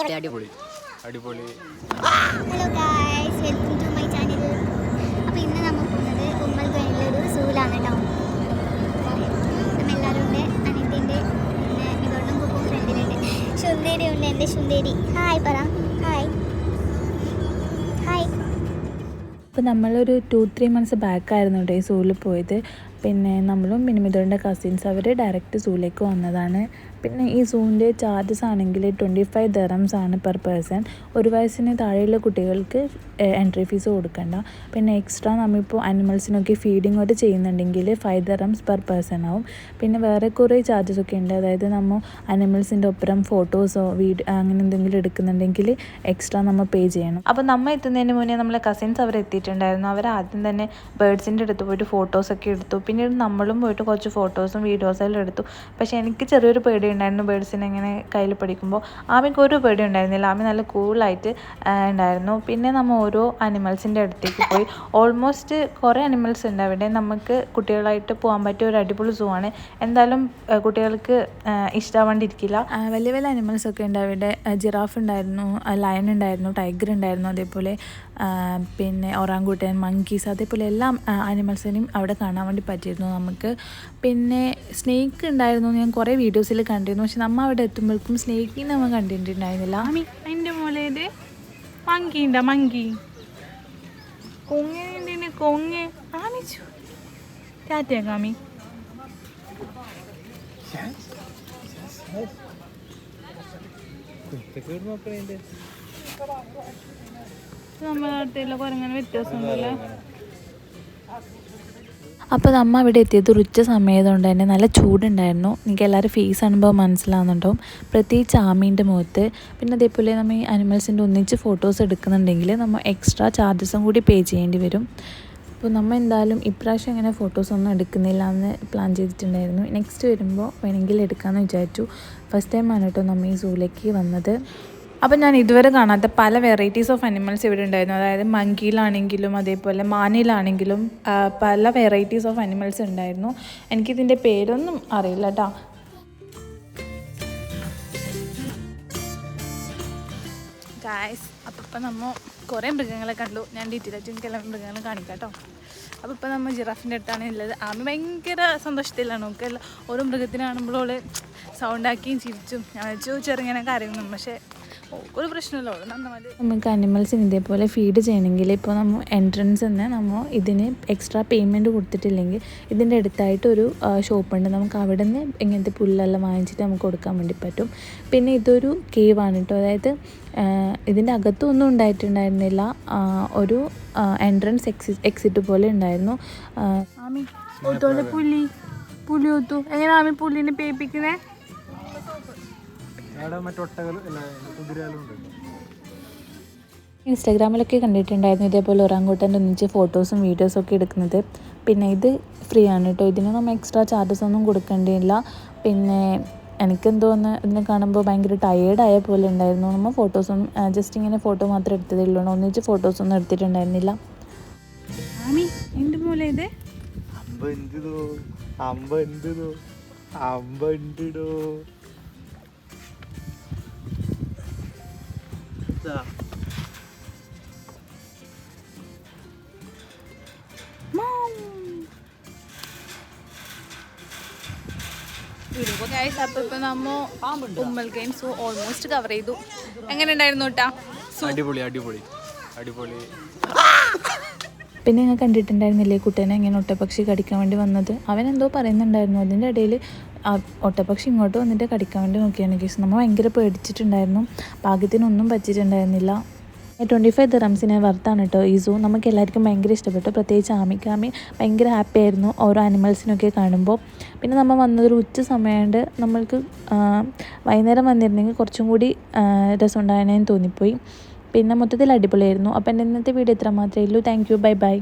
അടിപൊളി. അടിപൊളി. Hello guys welcome to my channel അപ്പോൾ ഇന്ന് നമ്മൾ പോകുന്നത് ഉമ്മൽ ഒരു സൂലാണ് കേട്ടോ. എല്ലാവരും ഉണ്ട്. അനിയത്തിന്റെ പിന്നെ ഇതോട്ടും കുക്കും ഫ്രണ്ടിലുണ്ട് ശുന്തേരി ഉണ്ട്. എന്റെ ശുന്തേരി ഹായ് പറ. ഹായ് ഹായ് അപ്പോൾ നമ്മളൊരു ടു ത്രീ മന്ത്സ് ബാക്കായിരുന്നു കേട്ടോ ഈ സൂവിൽ പോയത്. പിന്നെ നമ്മളും മിനിമിതോന്റെ കസിൻസ് അവർ ഡയറക്റ്റ് സൂവിലേക്ക് വന്നതാണ്. പിന്നെ ഈ സൂവിന്റെ ചാർജസ് ആണെങ്കിൽ ട്വന്റി ഫൈവ് ദറംസ് ആണ് പെർ പേഴ്സൺ ഒരു വയസ്സിന് താഴെയുള്ള കുട്ടികൾക്ക് എൻട്രി ഫീസ് കൊടുക്കണ്ട. പിന്നെ എക്സ്ട്രാ നമ്മളിപ്പോൾ അനിമൽസിനൊക്കെ ഫീഡിങ് ഒക്കെ ചെയ്യുന്നുണ്ടെങ്കിൽ ഫൈവ് ദറംസ് പെർ പേഴ്സൺ ആവും. പിന്നെ വേറെ കുറേ ചാർജസ് ഒക്കെ ഉണ്ട്. അതായത് നമ്മൾ അനിമൽസിന്റെ ഒപ്പരം ഫോട്ടോസോ വീഡിയോ അങ്ങനെ എന്തെങ്കിലും എടുക്കുന്നുണ്ടെങ്കിൽ എക്സ്ട്രാ നമ്മൾ പേ ചെയ്യണം. അപ്പോൾ നമ്മൾ എത്തുന്നതിന് മുന്നേ നമ്മളെ കസിൻസ് അവർ എത്തിയിട്ടുണ്ടായിരുന്നു അവർ ആദ്യം തന്നെ ബേഡ്സിന്റെ അടുത്ത് പോയിട്ട് ഫോട്ടോസൊക്കെ എടുത്തു. പിന്നീട് നമ്മളും പോയിട്ട് കുറച്ച് ഫോട്ടോസും വീഡിയോസും എല്ലാം എടുത്തു. പക്ഷേ എനിക്ക് ചെറിയൊരു പേടി ഉണ്ടായിരുന്നു ബേഡ്സിനെ ഇങ്ങനെ കയ്യിൽ പിടിക്കുമ്പോൾ. ആമയ്ക്ക് ഒരു പേടി ഉണ്ടായിരുന്നില്ല. ആമി നല്ല കൂളായിട്ട് ഉണ്ടായിരുന്നു. പിന്നെ നമ്മൾ ഓരോ അനിമൽസിന്റെ അടുത്തേക്ക് പോയി. ഓൾമോസ്റ്റ് കുറേ അനിമൽസ് ഉണ്ട് അവിടെ. നമുക്ക് കുട്ടികളായിട്ട് പോകാൻ പറ്റിയ ഒരു അടിപൊളി സൂ ആണ്. എന്തായാലും കുട്ടികൾക്ക് ഇഷ്ടമാവാണ്ടിരിക്കില്ല വലിയ വലിയ അനിമൽസ് ഒക്കെ ഉണ്ട് അവിടെ. ജിറാഫ് ഉണ്ടായിരുന്നു ലയൺ ഉണ്ടായിരുന്നു ടൈഗർ ഉണ്ടായിരുന്നു അതേപോലെ. പിന്നെ ഒറാങ്കൂട്ടൻ മങ്കീസ് അതേപോലെ എല്ലാ അനിമൽസിനെയും അവിടെ കാണാൻ വേണ്ടി പറ്റിയിരുന്നു നമുക്ക്. പിന്നെ സ്നേക്ക് ഉണ്ടായിരുന്നു ഞാൻ കുറേ വീഡിയോസിൽ കണ്ടിരുന്നു. പക്ഷെ നമ്മൾ അവിടെ എത്തുമ്പോഴേക്കും സ്നേക്കിനെ നമ്മൾ കണ്ടിട്ടുണ്ടായിരുന്നില്ല. എന്റെ മോലെ ഇത് മങ്കി ഉണ്ടാ? മങ്കി. കൊങ്ങ കൊങ്ങ്. ആമിച്ചു ടാറ്റയാ കാമി നമ്മുടെ കുരങ്ങനെ വ്യത്യാസമൊന്നുമില്ല. അപ്പോൾ നമ്മ അവിടെ എത്തിയത് ഉച്ച സമയതുകൊണ്ട് തന്നെ നല്ല ചൂടുണ്ടായിരുന്നു. എനിക്ക് എല്ലാവരും ഫേസ് കാണുമ്പോൾ മനസ്സിലാവുന്നുണ്ടാവും. പ്രത്യേകിച്ച് ആമീന്റെ മുഖത്ത്. പിന്നെ അതേപോലെ നമ്മൾ ഈ അനിമൽസിന്റെ ഒന്നിച്ച് ഫോട്ടോസ് എടുക്കുന്നുണ്ടെങ്കിൽ നമ്മൾ എക്സ്ട്രാ ചാർജസും കൂടി പേ ചെയ്യേണ്ടി വരും. അപ്പോൾ നമ്മൾ എന്തായാലും ഇപ്രാവശ്യം അങ്ങനെ ഫോട്ടോസ് ഒന്നും എടുക്കുന്നില്ല എന്ന് പ്ലാൻ ചെയ്തിട്ടുണ്ടായിരുന്നു. നെക്സ്റ്റ് വരുമ്പോൾ വേണമെങ്കിൽ എടുക്കാമെന്ന് വിചാരിച്ചു. ഫസ്റ്റ് ടൈമാണ് കേട്ടോ നമ്മൾ ഈ സൂലേക്ക് വന്നത്. അപ്പം ഞാൻ ഇതുവരെ കാണാത്ത പല വെറൈറ്റീസ് ഓഫ് അനിമൽസ് ഇവിടെ ഉണ്ടായിരുന്നു. അതായത് മങ്കിയിലാണെങ്കിലും അതേപോലെ മാനിലാണെങ്കിലും ആ, പല വെറൈറ്റീസ് ഓഫ് അനിമൽസ് ഉണ്ടായിരുന്നു. എനിക്കിതിന്റെ പേരൊന്നും അറിയില്ല കേട്ടോ ഗായ്സ് അപ്പം നമ്മൾ കുറേ മൃഗങ്ങളെ കണ്ടു. ഞാൻ ഡീറ്റെയിൽ ആയിട്ട് എനിക്ക് എല്ലാ മൃഗങ്ങളും കാണിക്കാം കേട്ടോ. അപ്പോൾ ഇപ്പോൾ നമ്മൾ ജിറാഫിന്റെ അടുത്താണ് ഉള്ളത്. ആമി ഭയങ്കര സന്തോഷത്തിലാണ്. നമുക്ക് ഓരോ മൃഗത്തിനെ കാണുമ്പോൾ സൗണ്ടാക്കിയും ചിരിച്ചും. ഞാൻ വെച്ചു ചെറുങ്ങനെ കാര്യങ്ങളും പക്ഷേ ഒരു പ്രശ്നമില്ല. നമുക്ക് അനിമൽസിന് ഇതേപോലെ ഫീഡ് ചെയ്യണമെങ്കിൽ ഇപ്പോൾ നമ്മൾ എൻട്രൻസ് തന്നെ നമ്മൾ ഇതിന് എക്സ്ട്രാ പേയ്മെന്റ് കൊടുത്തിട്ടില്ലെങ്കിൽ ഇതിന്റെ അടുത്തായിട്ട് ഒരു ഷോപ്പുണ്ട് നമുക്ക് അവിടെ നിന്ന് ഇങ്ങനത്തെ പുല്ലെല്ലാം വാങ്ങിച്ചിട്ട് നമുക്ക് കൊടുക്കാൻ വേണ്ടി പറ്റും. പിന്നെ ഇതൊരു കേവാണ് കേട്ടോ. അതായത് ഇതിന്റെ അകത്തൊന്നും ഉണ്ടായിട്ടുണ്ടായിരുന്നില്ല. ഒരു എൻട്രൻസ് എക്സി എക്സിറ്റ് പോലെ ഉണ്ടായിരുന്നു. ആമി പുലി പുലി ഒത്തു. എങ്ങനെ ആമി പുലിനെ പേപ്പിക്കുന്നേ? അവിടെ മറ്റൊട്ടകൾ കുതിരാലും ഉണ്ട്. ഇൻസ്റ്റാഗ്രാമിലൊക്കെ കണ്ടിട്ടുണ്ടായിരുന്നു ഇതേപോലെ ഒറാങ്കൂട്ടന്റെ ഒന്നിച്ച് ഫോട്ടോസും വീഡിയോസും ഒക്കെ എടുക്കുന്നത്. പിന്നെ ഇത് ഫ്രീ ആണ് കേട്ടോ ഇതിന് നമ്മൾ എക്സ്ട്രാ ചാർജസ് ഒന്നും കൊടുക്കേണ്ടിയില്ല. പിന്നെ എനിക്കെന്തോ ഒന്ന് ഇതിനെ കാണുമ്പോൾ ഭയങ്കര ടയേർഡായ പോലെ ഉണ്ടായിരുന്നു. നമ്മൾ ഫോട്ടോസും ജസ്റ്റ് ഇങ്ങനെ ഫോട്ടോ മാത്രം എടുത്തതേ ഉള്ളൂ. ഒന്നിച്ച് ഫോട്ടോസൊന്നും എടുത്തിട്ടുണ്ടായിരുന്നില്ല. അമ്പ അപ്പോൾ നമ്മ ഉമ്മൽ ഗെയിം സോ ഓൾമോസ്റ്റ് കവർ ചെയ്തു. എങ്ങനെ ഉണ്ടായിരുന്നു കേട്ടാ അടിപൊളി അടിപൊളി അടിപൊളി. പിന്നെ ഞാൻ കണ്ടിട്ടുണ്ടായിരുന്നില്ലേ കുട്ടനെ ഇങ്ങനെ ഒട്ടപ്പക്ഷി കടിക്കാൻ വേണ്ടി വന്നത്? അവൻ എന്തോ പറയുന്നുണ്ടായിരുന്നു അതിന്റെ ഇടയിൽ ഒട്ടപ്പക്ഷി ഇങ്ങോട്ട് വന്നിട്ട് കടിക്കാൻ വേണ്ടി നോക്കിയാണ് കേസ്. നമ്മൾ ഭയങ്കര പേടിച്ചിട്ടുണ്ടായിരുന്നു. ഭാഗ്യത്തിനൊന്നും പറ്റിയിട്ടുണ്ടായിരുന്നില്ല. ട്വന്റി ഫൈവ് ദിറംസിനെ വർത്താണ് കേട്ടോ ഈ സൂ നമുക്ക് എല്ലാവർക്കും ഭയങ്കര ഇഷ്ടപ്പെട്ടു. പ്രത്യേകിച്ച് ആമിക്ക്. ആമി ഭയങ്കര ഹാപ്പി ആയിരുന്നു ഓരോ ആനിമൽസിനൊക്കെ കാണുമ്പോൾ. പിന്നെ നമ്മൾ വന്നതൊരു ഉച്ച സമയമുണ്ട് നമ്മൾക്ക് വൈകുന്നേരം വന്നിരുന്നെങ്കിൽ കുറച്ചും കൂടി രസം രസമുണ്ടായതിനെന്ന് തോന്നിപ്പോയി. പിന്നെ മൊത്തത്തിൽ അടിപൊളിയായിരുന്നു. അപ്പം എന്റെ ഇന്നത്തെ വീഡിയോ ഇത്ര മാത്രമേ ഉള്ളൂ. Thank you bye bye